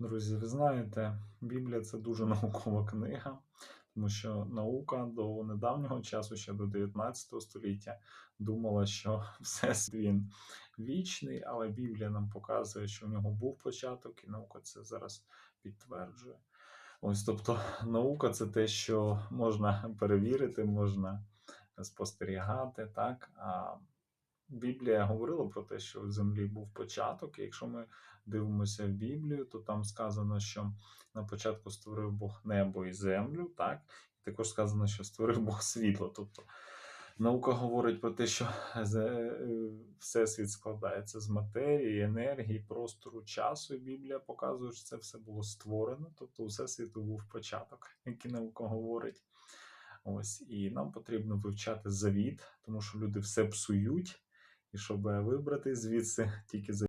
Друзі, ви знаєте, Біблія це дуже наукова книга, тому що наука до недавнього часу, ще до 19 століття, думала, що Всесвіт він вічний, але Біблія нам показує, що в нього був початок, і наука це зараз підтверджує. Ось, тобто, наука це те, що можна перевірити, можна спостерігати, так? А Біблія говорила про те, що в землі був початок. І якщо ми дивимося в Біблію, то там сказано, що на початку створив Бог небо і землю, так? І також сказано, що створив Бог світло. Тобто наука говорить про те, що е, всесвіт складається з матерії, енергії, простору, часу. І Біблія показує, що це все було створено. Тобто у всесвіту був початок, який наука говорить. Ось і нам потрібно вивчати завіт, тому що люди все псують. І щоб вибрати звідси тільки за